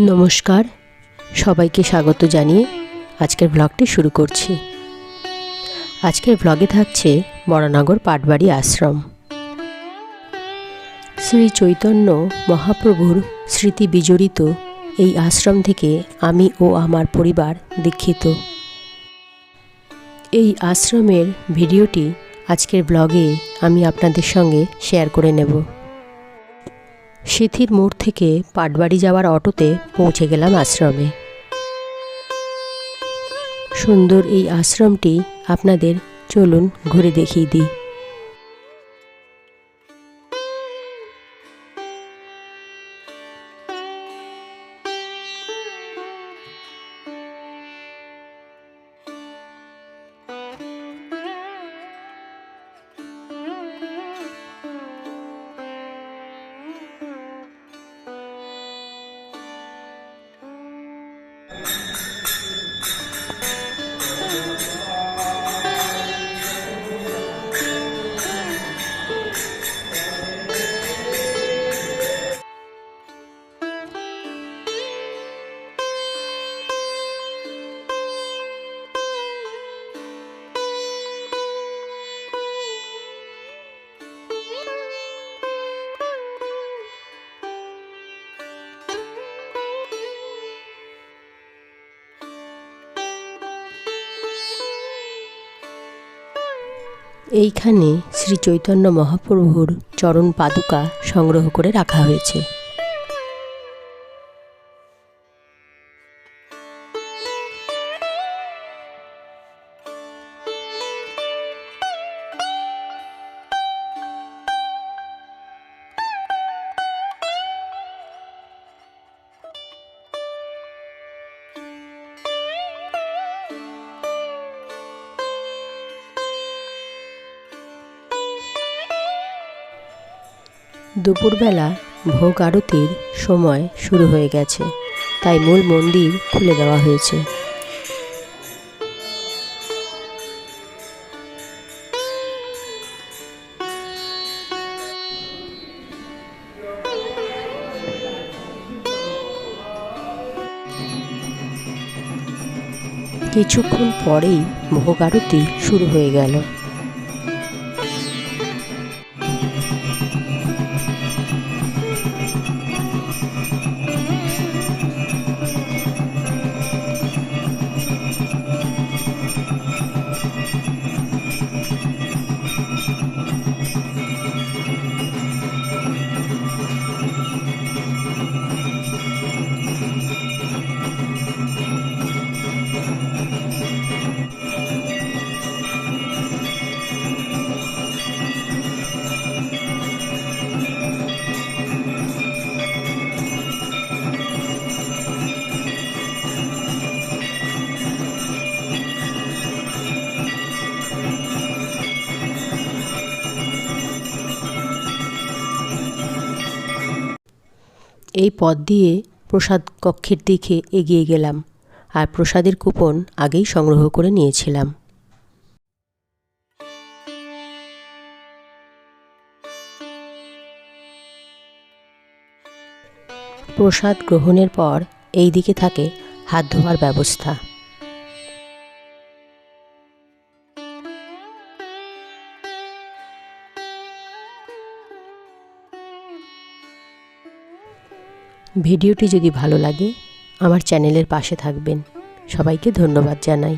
নমস্কার। সবাইকে স্বাগত জানিয়ে আজকের ব্লগটি শুরু করছি। আজকের ব্লগে থাকছে বড়নগর পাটবাড়ি আশ্রম। শ্রী চৈতন্য মহাপ্রভুর স্মৃতি বিজড়িত এই আশ্রম থেকে আমি ও আমার পরিবার দীক্ষিত। এই আশ্রমের ভিডিওটি আজকের ব্লগে আমি আপনাদের সঙ্গে শেয়ার করে নেব। সিথির মোড় থেকে পাটবাড়ি যাওয়ার অটোতে পৌঁছে গেলাম আশ্রমে। সুন্দর এই আশ্রমটি আপনাদের, চলুন ঘুরে দেখিয়ে দিই। এইখানে শ্রী চৈতন্য মহাপ্রভুর চরণ পাদুকা সংগ্রহ করে রাখা হয়েছে। দুপুরবেলা ভোগ আরতির সময় শুরু হয়ে গেছে, তাই মূল মন্দির খুলে দেওয়া হয়েছে। কিছুক্ষণ পরেই ভোগ আরতি শুরু হয়ে গেল। এই পথ দিয়ে প্রসাদ কক্ষের দিকে এগিয়ে গেলাম আর প্রসাদের কুপন আগেই সংগ্রহ করে নিয়েছিলাম। প্রসাদ গ্রহণের পর এই দিকে থাকে হাত ধোয়ার ব্যবস্থা। ভিডিওটি যদি ভালো লাগে আমার চ্যানেলের পাশে থাকবেন। সবাইকে ধন্যবাদ জানাই।